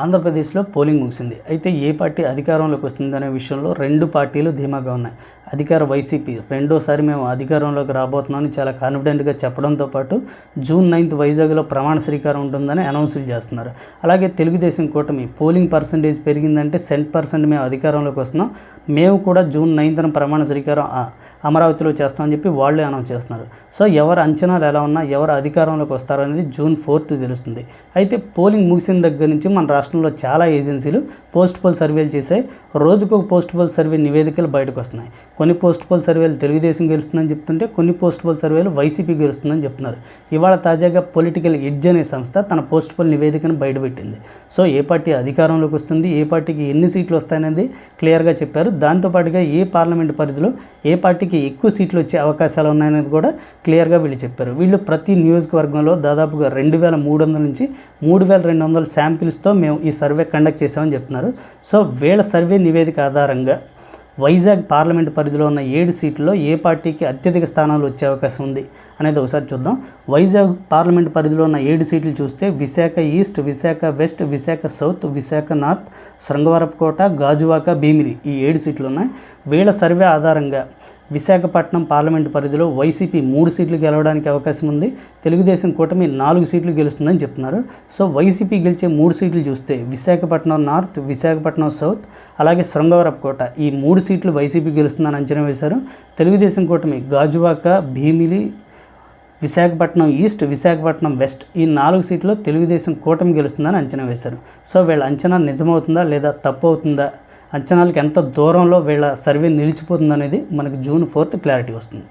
ఆంధ్రప్రదేశ్లో పోలింగ్ ముగిసింది. అయితే ఏ పార్టీ అధికారంలోకి వస్తుందనే విషయంలో రెండు పార్టీలు ధీమాగా ఉన్నాయి. అధికార వైసీపీ రెండోసారి మేము అధికారంలోకి రాబోతున్నామని చాలా కాన్ఫిడెంట్గా చెప్పడంతో పాటు జూన్ నైన్త్ వైజాగ్లో ప్రమాణ స్వీకారం ఉంటుందని అనౌన్స్లు చేస్తున్నారు. అలాగే తెలుగుదేశం కూటమి పోలింగ్ పర్సంటేజ్ పెరిగిందంటే సెంట్ పర్సెంట్ మేము అధికారంలోకి వస్తున్నాం. మేము కూడా జూన్ నైన్త్న ప్రమాణ స్వీకారం అమరావతిలో చేస్తామని చెప్పి వాళ్ళే అనౌన్స్ చేస్తున్నారు. సో ఎవరు అంచనాలు ఎలా ఉన్నా ఎవరు అధికారంలోకి వస్తారనేది జూన్ ఫోర్త్ తెలుస్తుంది. అయితే పోలింగ్ ముగిసిన దగ్గర నుంచి మన రాష్ట్రంలో చాలా ఏజెన్సీలు పోస్ట్ పోల్ సర్వేలు చేశాయి. రోజుకు ఒక పోస్ట్ పోల్ సర్వే నివేదికలు బయటకు వస్తున్నాయి. కొన్ని పోస్ట్ పోల్ సర్వేలు తెలుగుదేశం గెలుస్తుందని చెప్తుంటే కొన్ని పోస్ట్ పోల్ సర్వేలు వైసీపీ గెలుస్తుందని చెప్తున్నారు. ఇవాళ తాజాగా పొలిటికల్ ఎడ్జ్ అనే సంస్థ తన పోస్ట్ పోల్ నివేదికను బయటపెట్టింది సో ఏ పార్టీ అధికారంలోకి వస్తుంది ఏ పార్టీకి ఎన్ని సీట్లు వస్తాయనేది క్లియర్గా చెప్పారు. దాంతోపాటుగా ఏ పార్లమెంట్ పరిధిలో ఏ పార్టీకి ఎక్కువ సీట్లు వచ్చే అవకాశాలు ఉన్నాయనేది కూడా క్లియర్గా వీళ్ళు చెప్పారు. వీళ్ళు ప్రతి నియోజకవర్గంలో దాదాపుగా రెండు వేల మూడు వందల నుంచి మూడు వేల రెండు వందల శాంపిల్స్తో మేము ఈ సర్వే కండక్ట్ చేసామని చెప్తున్నారు. సో వీళ్ళ సర్వే నివేదిక ఆధారంగా వైజాగ్ పార్లమెంట్ పరిధిలో ఉన్న ఏడు సీట్లలో ఏ పార్టీకి అత్యధిక స్థానాలు వచ్చే అవకాశం ఉంది అనేది ఒకసారి చూద్దాం. వైజాగ్ పార్లమెంట్ పరిధిలో ఉన్న ఏడు సీట్లు చూస్తే Visakha east Visakha west Visakha south Visakha north Srungavarapukota Gajuwaka Bheemili ఈ ఏడు సీట్లు ఉన్నాయి. వీళ్ళ సర్వే ఆధారంగా విశాఖపట్నం పార్లమెంటు పరిధిలో వైసీపీ మూడు సీట్లు గెలవడానికి అవకాశం ఉంది. తెలుగుదేశం కూటమి నాలుగు సీట్లు గెలుస్తుందని చెప్తున్నారు. సో వైసీపీ గెలిచే మూడు సీట్లు చూస్తే విశాఖపట్నం నార్త్ విశాఖపట్నం సౌత్ అలాగే శృంగవరపుకోట ఈ మూడు సీట్లు వైసీపీ గెలుస్తుందని అంచనా వేశారు. తెలుగుదేశం కూటమి గాజువాక భీమిలి విశాఖపట్నం ఈస్ట్ విశాఖపట్నం వెస్ట్ ఈ నాలుగు సీట్లు తెలుగుదేశం కూటమి గెలుస్తుందని అంచనా వేశారు. సో వీళ్ళ అంచనా నిజమవుతుందా లేదా తప్పు అవుతుందా అంచనాలకు ఎంత దూరంలో వీళ్ళ సర్వే నిలిచిపోతుంది అనేది మనకు జూన్ ఫోర్త్ క్లారిటీ వస్తుంది.